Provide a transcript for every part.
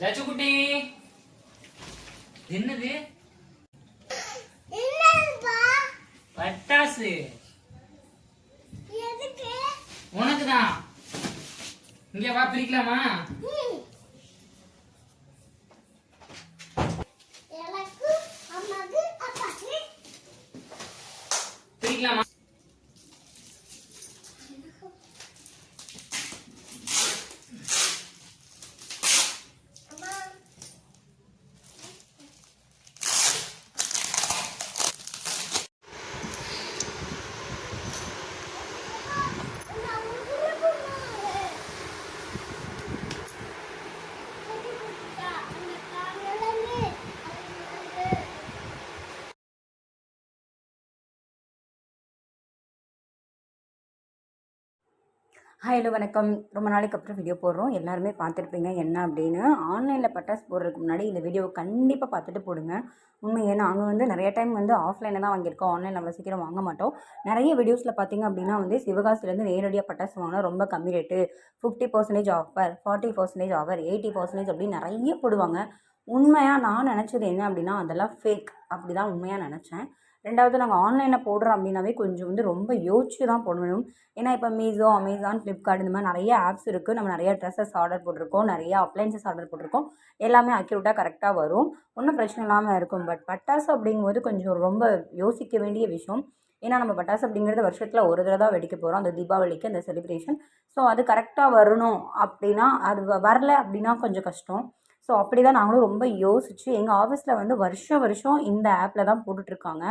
லட்சு குட்டி என்னது பட்டாசு. உனக்குதான். இங்க வா பிரிக்கலாமா? ஹலோ வணக்கம். ரொம்ப நாளைக்கு அப்புறம் வீடியோ போடுறோம். எல்லாருமே பார்த்துருப்பீங்க என்ன அப்படின்னு. ஆன்லைனில் பட்டாசு போடுறதுக்கு முன்னாடி இந்த வீடியோவை கண்டிப்பாக பார்த்துட்டு போடுங்க. உண்மையே நாங்கள் வந்து நிறைய டைம் வந்து ஆஃப்லைனில் தான் வாங்கியிருக்கோம். ஆன்லைனில் அவ்வளோ சீக்கிரம் வாங்க மாட்டோம். நிறைய வீடியோஸில் பார்த்தீங்க அப்படின்னா வந்து சிவகாசிலேருந்து நேரடியாக பட்டாசு வாங்கினா ரொம்ப கம்மி rate fifty percentage offer forty percentage offer eighty percentage அப்படின்னு நிறைய போடுவாங்க. உண்மையாக நான் நினச்சது என்ன அப்படின்னா அதெல்லாம் ஃபேக் அப்படி தான் உண்மையாக நினச்சேன். ரெண்டாவது நாங்கள் ஆன்லைனில் போடுறோம் அப்படின்னாவே கொஞ்சம் வந்து ரொம்ப யோசிச்சு தான் போடணும். ஏன்னா இப்போ மீஷோ அமேசான் ஃப்ளிப்கார்ட் இந்த மாதிரி நிறைய ஆப்ஸ் இருக்குது நம்ம நிறைய ட்ரெஸ்ஸஸ் ஆர்டர் போட்டிருக்கோம். நிறைய அப்ளைன்சஸ் ஆர்டர் போட்டிருக்கோம். எல்லாமே அக்யூரேட்டாக கரெக்டாக வரும். ஒன்றும் பிரச்சனை இல்லாமல் இருக்கும். பட் பட்டாசு அப்படிங்கும்போது கொஞ்சம் ரொம்ப யோசிக்க வேண்டிய விஷயம். ஏன்னா நம்ம பட்டாசு அப்படிங்கிறது வருஷத்தில் ஒரு தடவை தான் வெடிக்க போகிறோம் அந்த தீபாவளிக்கு அந்த செலிப்ரேஷன் ஸோ அது கரெக்டாக வரணும் அப்படின்னா அது வ- வரல அப்படின்னா கொஞ்சம் கஷ்டம். ஸோ அப்படி தான் நாங்களும் ரொம்ப யோசிச்சு எங்கள் ஆஃபீஸில் வந்து வருஷம் வருஷம் இந்த ஆப்பில் தான் போட்டுட்ருக்காங்க.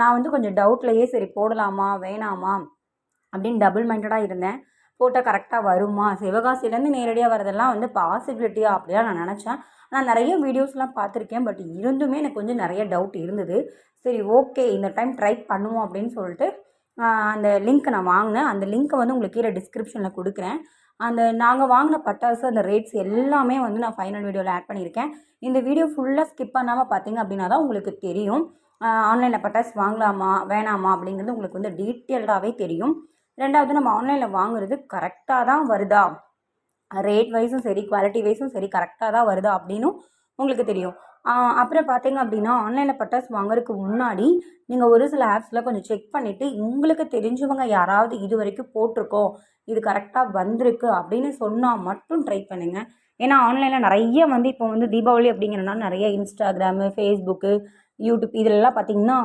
நான் வந்து கொஞ்சம் டவுட்லையே சரி போடலாமா வேணாமா அப்படின்னு டபுள் மைண்டடாக இருந்தேன். போட்டால் கரெக்டாக வருமா? சிவகாசிலேருந்து நேரடியாக வரதெல்லாம் வந்து பாசிபிலிட்டியா அப்படிலாம் நான் நினச்சேன். நான் நிறைய வீடியோஸ்லாம் பார்த்துருக்கேன் பட் இருந்துமே எனக்கு கொஞ்சம் நிறைய டவுட் இருந்தது. சரி ஓகே இந்த டைம் ட்ரை பண்ணுவோம் அப்படின்னு சொல்லிட்டு அந்த லிங்க் நான் வாங்கினேன். அந்த லிங்க்கை வந்து உங்களுக்கு கீழே டிஸ்கிரிப்ஷனில் கொடுக்குறேன். அந்த நாங்கள் வாங்கின பட்டாசு அந்த ரேட்ஸ் எல்லாமே வந்து நான் ஃபைனல் வீடியோவில் ஆட் பண்ணியிருக்கேன். இந்த வீடியோ ஃபுல்லாக ஸ்கிப் பண்ணாமல் பார்த்தீங்க அப்படின்னா தான் உங்களுக்கு தெரியும். ஆன்லைனில் பட்டாசு வாங்கலாமா வேணாமா அப்படிங்கிறது உங்களுக்கு வந்து டீட்டெயில்டாகவே தெரியும். ரெண்டாவது நம்ம ஆன்லைனில் வாங்குறது கரெக்டாக தான் வருதா? ரேட் வைஸும் சரி குவாலிட்டி வைஸும் சரி கரெக்டாக தான் வருதா அப்படின்னும் உங்களுக்கு தெரியும். அப்புறம் பார்த்தீங்க அப்படின்னா ஆன்லைனில் பட்டாசு வாங்குறதுக்கு முன்னாடி நீங்கள் ஒரு சில ஆப்ஸில் கொஞ்சம் செக் பண்ணிவிட்டு உங்களுக்கு தெரிஞ்சவங்க யாராவது இது வரைக்கும் போட்டிருக்கோம். இது கரெக்டாக வந்திருக்கு. அப்படின்னு சொன்னால் மட்டும் ட்ரை பண்ணுங்கள் ஏன்னா ஆன்லைனில் நிறைய வந்து இப்போ வந்து தீபாவளி அப்படிங்கிறனால நிறைய இன்ஸ்டாகிராமு ஃபேஸ்புக்கு யூடியூப் இதிலெல்லாம் பார்த்தீங்கன்னா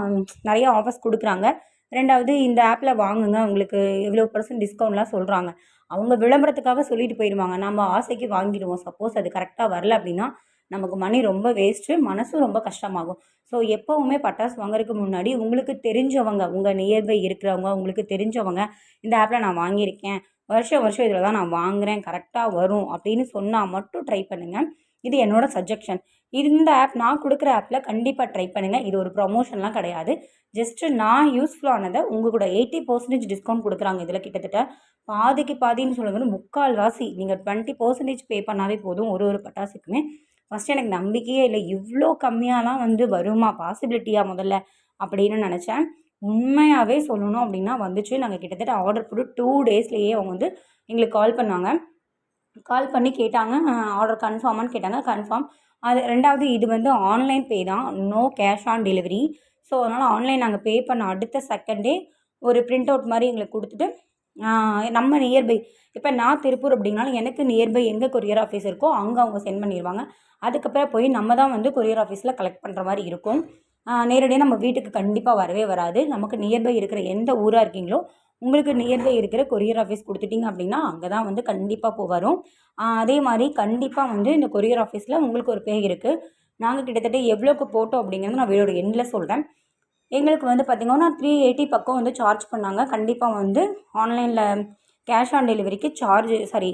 நிறைய ஆஃபர்ஸ் கொடுக்குறாங்க. ரெண்டாவது இந்த ஆப்பில் வாங்குங்க. உங்களுக்கு எவ்வளோ பர்சன்ட் டிஸ்கவுண்ட்லாம் சொல்கிறாங்க அவங்க விளம்பரத்துக்காக சொல்லிட்டு போயிடுவாங்க. நம்ம ஆசைக்கு வாங்கிடுவோம். சப்போஸ் அது கரெக்டாக வரல அப்படின்னா நமக்கு மணி ரொம்ப வேஸ்ட்டு மனசும் ரொம்ப கஷ்டமாகும். ஸோ எப்போவுமே பட்டாசு வாங்குறதுக்கு முன்னாடி உங்களுக்கு தெரிஞ்சவங்க உங்கள் நியர்பை இருக்கிறவங்க உங்களுக்கு தெரிஞ்சவங்க இந்த ஆப்பில் நான் வாங்கியிருக்கேன் வருஷம் வருஷம் இதில் தான் நான் வாங்குறேன் கரெக்டாக வரும் அப்படின்னு சொன்னால் மட்டும் ட்ரை பண்ணுங்கள் இது என்னோட சஜெக்ஷன் இந்த ஆப் நான் கொடுக்குற ஆப்பில் கண்டிப்பாக ட்ரை பண்ணுங்கள் இது ஒரு ப்ரொமோஷன்லாம் கிடையாது. ஜஸ்ட்டு நான் யூஸ்ஃபுல்லானதை உங்கள் கூட எயிட்டி பர்சன்டேஜ் டிஸ்கவுண்ட் கொடுக்குறாங்க இதில் கிட்டத்தட்ட. பாதிக்கு பாதின்னு சொல்லும்போது முக்கால் வாசி நீங்கள் டுவெண்ட்டி பர்சன்டேஜ் பே பண்ணாவே போதும் ஒரு ஒரு பட்டாசுக்குமே. ஃபஸ்ட்டு எனக்கு நம்பிக்கையே இல்லை. இவ்வளோ கம்மியாலாம் வந்து வருமா? பாசிபிலிட்டியாக முதல்ல? அப்படின்னு நினச்சேன். உண்மையாகவே சொல்லணும் அப்படின்னா வந்துச்சு. நாங்கள் கிட்டத்தட்ட ஆர்டர் போட்டு டூ டேஸ்லேயே அவங்க வந்து எங்களுக்கு கால் பண்ணாங்க. கால் பண்ணி கேட்டாங்க. ஆர்டர் கன்ஃபார்மான்னு கேட்டாங்க. கன்ஃபார்ம் அது ரெண்டாவது இது வந்து ஆன்லைன் பே தான். No cash on delivery so அதனால் ஆன்லைன் நாங்கள் பே பண்ண அடுத்த செகண்டே ஒரு பிரிண்ட் அவுட் மாதிரி எங்களுக்கு கொடுத்துட்டு நம்ம நியர்பை இப்போ நான் திருப்பூர் அப்படின்னாலும் எனக்கு நியர்பை எங்கே கொரியர் ஆஃபீஸ் இருக்கோ அங்கே அவங்க சென்ட் பண்ணிடுவாங்க அதுக்கப்புறம் போய் நம்ம தான் வந்து கொரியர் ஆஃபீஸில் கலெக்ட் பண்ணுற மாதிரி இருக்கும். நேரடியாக நம்ம வீட்டுக்கு கண்டிப்பாக வரவே வராது. நமக்கு நியர்பை இருக்கிற எந்த ஊராக இருக்கீங்களோ உங்களுக்கு நியர்பை இருக்கிற கொரியர் ஆஃபீஸ் கொடுத்துட்டீங்க அப்படின்னா அங்கே தான் வந்து கண்டிப்பாக போ வரும். அதே மாதிரி கண்டிப்பாக வந்து இந்த கொரியர் ஆஃபீஸில் உங்களுக்கு ஒரு பே இருக்குது நாங்கள் கிட்டத்தட்ட எவ்வளோக்கு போட்டோம் அப்படிங்கிறது நான் வீடியோட எண்டில் சொல்கிறேன் எங்களுக்கு வந்து பார்த்திங்கன்னா த்ரீ எயிட்டி பக்கம் வந்து சார்ஜ் பண்ணாங்க. கண்டிப்பாக வந்து ஆன்லைனில் கேஷ் ஆன் டெலிவரிக்கு சார்ஜ் சாரி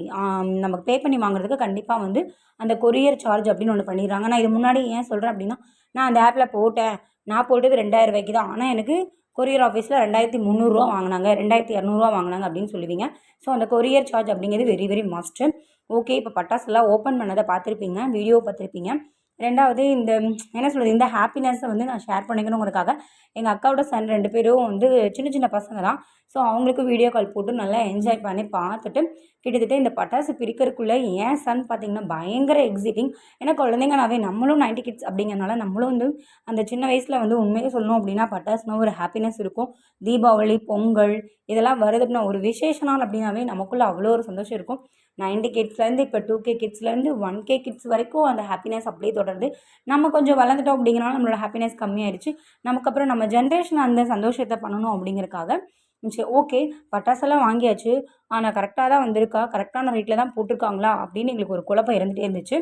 நமக்கு பே பண்ணி வாங்குறதுக்கு கண்டிப்பாக வந்து அந்த கொரியர் சார்ஜ் அப்படின்னு ஒன்று பண்ணிடுறாங்க. நான் இது முன்னாடி ஏன் சொல்கிறேன் அப்படின்னா நான் அந்த ஆப்பில் போட்டேன். நான் போட்டது ரெண்டாயிரம் ரூபாய்க்கு தான். ஆனால் எனக்கு கொரியர் ஆஃபீஸில் ரெண்டாயிரத்தி முந்நூறுரூவா வாங்கினாங்க. ரெண்டாயிரத்தி இரநூறுவா வாங்கினாங்க அப்படின்னு சொல்லுவீங்க. ஸோ அந்த கொரியர் சார்ஜ் அப்படிங்கிறது வெரி வெரி மஸ்ட்டு ஓகே இப்போ பட்டாசுலாம் ஓப்பன் பண்ணதை பார்த்துருப்பீங்க வீடியோ பார்த்துருப்பீங்க. ரெண்டாவது இந்த என்ன சொல்கிறது இந்த ஹாப்பினஸ்ஸை வந்து நான் ஷேர் பண்ணிக்கணுங்கிறதுக்காக எங்கள் அக்காவோட சன் ரெண்டு பேரும் வந்து சின்ன சின்ன பசங்க தான். ஸோ அவங்களுக்கு வீடியோ கால் போட்டு நல்லா என்ஜாய் பண்ணி பார்த்துட்டு கிட்டத்தட்ட இந்த பட்டாசு பிரிக்கிறதுக்குள்ளே ஏன் சன் பார்த்திங்கன்னா பயங்கர எக்ஸைட்டிங் ஏன்னா குழந்தைங்கனாவே நம்மளும் நைன்டி கிட்ஸ் அப்படிங்கிறனால நம்மளும் வந்து அந்த சின்ன வயசில் வந்து உண்மையை சொல்லணும் அப்படின்னா பட்டாசுனா ஒரு ஹாப்பினஸ் இருக்கும். தீபாவளி பொங்கல் இதெல்லாம் வருதுன்னா ஒரு விசேஷ நாள் அப்படின்னாவே நமக்குள்ளே அவ்வளோ ஒரு சந்தோஷம் இருக்கும். நைன்டி கிட்ஸ்லேருந்து இப்போ டூ கே கிட்ஸ்லேருந்து ஒன் கே கிட்ஸ் வரைக்கும் அந்த ஹாப்பினஸ் அப்படியே தொடருது. நம்ம கொஞ்சம் வளர்ந்துட்டோம் அப்படிங்கிறனால நம்மளோட ஹாப்பினஸ் கம்மியாயிருச்சு. நமக்கு அப்புறம் நம்ம ஜென்ரேஷன் அந்த சந்தோஷத்தை பண்ணணும் அப்படிங்கிறக்காக சரி ஓகே பட்டாசெல்லாம் வாங்கியாச்சு. ஆனால் கரெக்டாக தான் வந்திருக்கா? கரெக்டான ரேட்டில் தான் போட்டிருக்காங்களா? அப்படின்னு எங்களுக்கு ஒரு குழப்பம் இருந்துகிட்டே இருந்துச்சு.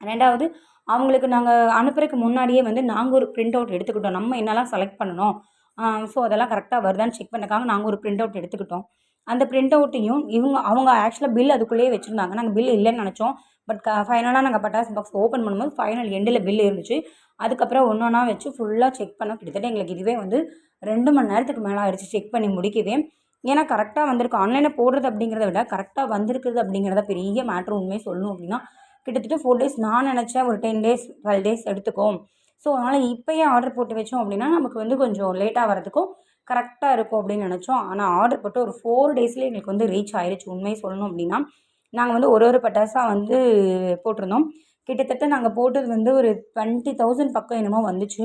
ரெண்டாவது அவங்களுக்கு நாங்கள் அனுப்புறதுக்கு முன்னாடியே வந்து நாங்கள் ஒரு பிரிண்ட் அவுட் எடுத்துக்கிட்டோம். நம்ம என்னெல்லாம் செலக்ட் பண்ணணும்? ஸோ அதெல்லாம் கரெக்டாக வருதான்னு செக் பண்ணக்காக நாங்கள் ஒரு பிரிண்ட் அவுட் எடுத்துக்கிட்டோம். அந்த பிரிண்ட் அவுட்டையும் இவங்க அவங்க ஆக்சுவலாக பில் அதுக்குள்ளேயே வச்சுருந்தாங்க. நாங்கள் பில் இல்லைன்னு நினச்சோம். பட் க ஃபைனலாக நாங்கள் பட்டாசு பாக்ஸ் ஓப்பன் பண்ணும்போது ஃபைனல் எண்டில் பில் இருந்துச்சு. அதுக்கப்புறம் ஒன்று ஒன்றா வச்சு ஃபுல்லாக செக் பண்ண கிட்டத்தட்ட எங்களுக்கு இதுவே வந்து ரெண்டு மணி நேரத்துக்கு மேலே ஆயிடுச்சு செக் பண்ணி முடிக்கவே. ஏன்னா கரெக்டாக வந்திருக்கு. ஆன்லைனில் போடுறது அப்படிங்கிறத விட கரெக்டாக வந்திருக்கிறது அப்படிங்கிறத பெரிய மேட்ரு உண்மையை சொல்லணும் அப்படின்னா கிட்டத்தட்ட ஃபோர் டேஸ் நான் நினச்சேன் ஒரு டென் டேஸ் டுவெல் டேஸ் எடுத்துக்கும் ஸோ அதனால் இப்போயே ஆர்டர் போட்டு வச்சோம் அப்படின்னா நமக்கு வந்து கொஞ்சம் லேட்டாக வரதுக்கும் கரெக்டாக இருக்கும் அப்படின்னு நினச்சோம். ஆனால் ஆர்டர் போட்டு ஒரு ஃபோர் டேஸ்லேயே எங்களுக்கு வந்து ரீச் ஆயிடுச்சு உண்மையை சொல்லணும் அப்படின்னா. நாங்கள் வந்து ஒரு ஒரு பட்டாசாக வந்து போட்டிருந்தோம். கிட்டத்தட்ட நாங்கள் போட்டது வந்து ஒரு டுவெண்ட்டி தௌசண்ட் பக்கம் என்னமோ வந்துச்சு.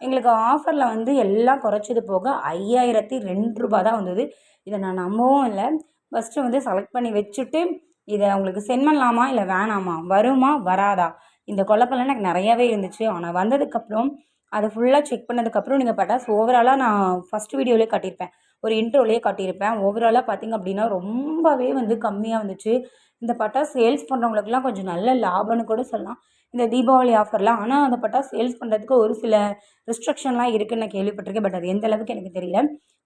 எங்களுக்கு ஆஃபரில் வந்து எல்லாம் குறைச்சது போக ஐயாயிரத்தி ரெண்டு ரூபா தான் வந்தது. இதை நான் நம்பவும் இல்லை. ஃபஸ்ட்டு வந்து செலக்ட் பண்ணி வச்சுட்டு இதை அவங்களுக்கு சென்ட் பண்ணலாமா இல்லை வேணாமா? வருமா? வராதா? இந்த குழப்பெல்லாம் எனக்கு நிறையாவே இருந்துச்சு. ஆனால் வந்ததுக்கப்புறம் அதை ஃபுல்லாக செக் பண்ணதுக்கப்புறம் நீங்கள் பட்டாஸ் ஓவராலாக நான் ஃபஸ்ட் வீடியோலேயே காட்டியிருப்பேன். ஒரு இன்ட்ரோலேயே காட்டியிருப்பேன். ஓவராலாக பார்த்திங்க அப்படின்னா ரொம்பவே வந்து கம்மியாக வந்துச்சு. இந்த பட்டா சேல்ஸ் பண்ணுறவங்களுக்குலாம் கொஞ்சம் நல்ல லாபம்னு கூட சொல்லலாம். இந்த தீபாவளி ஆஃபர்லாம் ஆனால் அந்த பட்டா சேல்ஸ் பண்ணுறதுக்கு ஒரு சில ரெஸ்ட்ரிக்ஷன்லாம் இருக்குதுன்னு நான் கேள்விப்பட்டிருக்கேன். பட் அது எந்த அளவுக்கு எனக்கு தெரியல.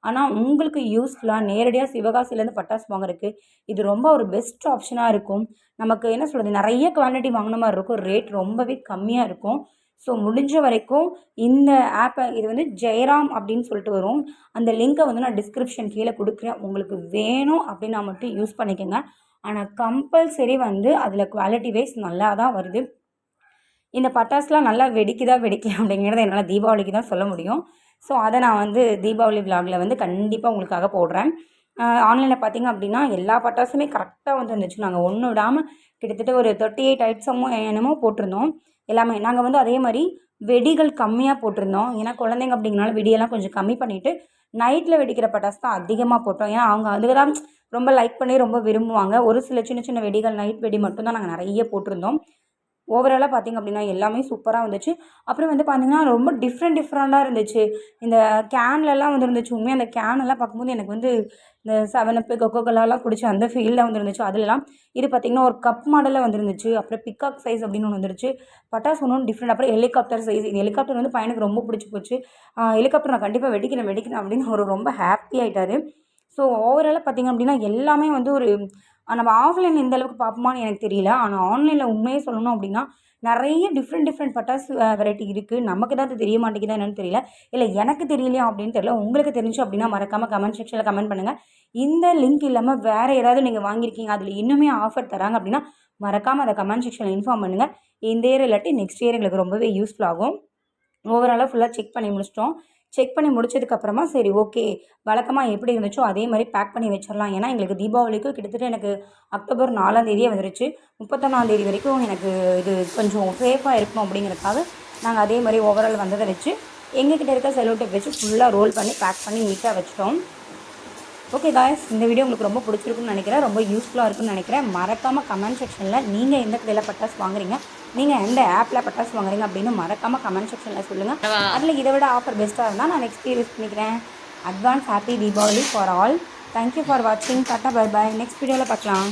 ஆனால் உங்களுக்கு யூஸ்ஃபுல்லாக நேரடியாக சிவகாசிலேருந்து பட்டாசு வாங்குறதுக்கு இது ரொம்ப ஒரு பெஸ்ட் ஆப்ஷனாக இருக்கும். நமக்கு என்ன சொல்கிறது நிறைய குவான்டிட்டி வாங்கின மாதிரி இருக்கும். ரேட் ரொம்பவே கம்மியாக இருக்கும். ஸோ முடிஞ்ச வரைக்கும் இந்த ஆப்பை இது வந்து ஜெயராம் அப்படின்னு சொல்லிட்டு வரும். அந்த லிங்க்கை வந்து நான் டிஸ்கிரிப்ஷன் கீழே கொடுக்குறேன். உங்களுக்கு வேணும் அப்படின்னா மட்டும் யூஸ் பண்ணிக்கோங்க. ஆனால் கம்பல்சரி வந்து அதில் குவாலிட்டி வைஸ் நல்லா தான் வருது. இந்த பட்டாசுலாம் நல்லா வெடிக்குதா வெடிக்கல அப்படிங்கிறத என்னால் தீபாவளிக்கு தான் சொல்ல முடியும். ஸோ அதை நான் வந்து தீபாவளி விலாகில் வந்து கண்டிப்பாக உங்களுக்காக போடுறேன். ஆன்லைனில் பார்த்தீங்க அப்படின்னா எல்லா பட்டாசுமே கரெக்டாக வந்து இருந்துச்சு நாங்கள் ஒன்று விடாமல் கிட்டத்தட்ட ஒரு தேர்ட்டி எயிட் ஐட்ஸமோ என்னமோ போட்டிருந்தோம். எல்லாமே. நாங்கள் வந்து அதே மாதிரி வெடிகள் கம்மியாக போட்டிருந்தோம். ஏன்னா குழந்தைங்க அப்படிங்கனால வெடியெல்லாம் கொஞ்சம் கம்மி பண்ணிவிட்டு நைட்டில் வெடிக்கிற பட்டாசு தான் அதிகமாக போட்டோம். ஏன்னா அவங்க அதுக்கு தான் ரொம்ப லைக் பண்ணி ரொம்ப விரும்புவாங்க. ஒரு சில சின்ன சின்ன வெடிகள் நைட் வெடி மட்டும்தான் நாங்கள் நிறைய போட்டிருந்தோம். ஓவராலாக பார்த்திங்க அப்படின்னா எல்லாமே சூப்பராக வந்துச்சு. அப்புறம் வந்து பார்த்திங்கன்னா ரொம்ப டிஃப்ரெண்ட் டிஃப்ரெண்ட்டாக இருந்துச்சு. இந்த கேன்லலாம் வந்து இருந்துச்சு உண்மையாக அந்த கேனெல்லாம் பார்க்கும்போது எனக்கு வந்து இந்த செவன் அப்பு கொக்கோ கோலாலாம் குடிச்சு அந்த ஃபீல்டில் வந்துருந்துச்சு. அதுலலாம் இது பார்த்திங்கன்னா ஒரு கப் மாடலில் வந்துருந்துச்சு. அப்புறம் பிக்காக் சைஸ் அப்படின்னு ஒன்று வந்துருச்சு. பட்டாசு ஒன்று டிஃப்ரெண்ட் அப்புறம் ஹெலிகாப்டர் சைஸ் இது ஹெலிகாப்டர் வந்து பையனுக்கு ரொம்ப பிடிச்சி போச்சு. ஹெலிகாப்டர் நான் கண்டிப்பாக வெடிக்கிறேன் வெடிக்கிறேன் அப்படின்னு ஒரு ரொம்ப ஹாப்பி ஆகிட்டாரு ஸோ ஓவராலாக பார்த்திங்க அப்படின்னா எல்லாமே வந்து ஒரு நம்ம ஆஃப்லைனில் எந்த அளவுக்கு பார்ப்போமான்னு எனக்கு தெரியல. ஆனால் ஆன்லைனில் உண்மையே சொல்லணும் அப்படின்னா நிறைய டிஃப்ரெண்ட் டிஃப்ரெண்ட் பட்டாசு வெரைட்டி இருக்குது நமக்கு தான் அது தெரிய மாட்டேங்குதா என்னன்னு தெரியல. இல்லை எனக்கு தெரியலையா அப்படின்னு தெரியல. உங்களுக்கு தெரிஞ்சு அப்படின்னா மறக்காமல் கமெண்ட் செக்ஷனில் கமெண்ட் பண்ணுங்கள் இந்த லிங்க் இல்லாமல் வேறு ஏதாவது நீங்கள் வாங்கியிருக்கீங்க அதில் இன்னுமே ஆஃபர் தராங்க அப்படின்னா மறக்காமல் அதை கமெண்ட் செக்ஷனில் இன்ஃபார்ம் பண்ணுங்கள் இந்த இயர் இல்லாட்டி நெக்ஸ்ட் இயர் எங்களுக்கு ரொம்பவே யூஸ்ஃபுல் ஆகும். ஓவராலாக ஃபுல்லாக செக் பண்ணி முடிச்சிட்டோம். செக் பண்ணி முடிச்சதுக்கப்புறமா சரி ஓகே. வழக்கமாக எப்படி இருந்துச்சோ அதே மாதிரி பேக் பண்ணி வச்சிடலாம் ஏன்னா எங்களுக்கு தீபாவளிக்கு கிட்டத்தட்ட எனக்கு அக்டோபர் நாலாம் தேதியே வந்துருச்சு. முப்பத்தொன்னாந்தேதி வரைக்கும் எனக்கு இது கொஞ்சம் சேஃபாக இருக்கும் அப்படிங்கிறதுக்காக நாங்கள் அதே மாதிரி ஓவரால் வந்ததை வச்சு எங்ககிட்ட இருக்க செலோ டேப் வச்சு ஃபுல்லாக ரோல் பண்ணி பேக் பண்ணி நீட்டாக வச்சிட்டோம். ஓகே காய்ஸ் இந்த வீடியோ உங்களுக்கு ரொம்ப பிடிச்சிருக்குன்னு நினைக்கிறேன். ரொம்ப யூஸ்ஃபுல்லாக இருக்குன்னு நினைக்கிறேன். மறக்காமல் கமெண்ட் செக்ஷனில் நீங்கள் எந்த கடையில் பட்டாசு வாங்குறீங்க நீங்கள் எந்த ஆப்பில் பட்டாஸ் வாங்குறீங்க அப்படின்னு மறக்காமல் கமெண்ட் செக்ஷனில் சொல்லுங்கள் அதில் இதை விட ஆஃபர் பெஸ்ட்டாக இருந்தால் நான் நெக்ஸ்ட் யூஸ் பண்ணிக்கிறேன். Advance happy Deepavali for all thank you for வாட்சிங் டாட்டா பை பாய் நெக்ஸ்ட் வீடியோவில் பார்க்கலாம்.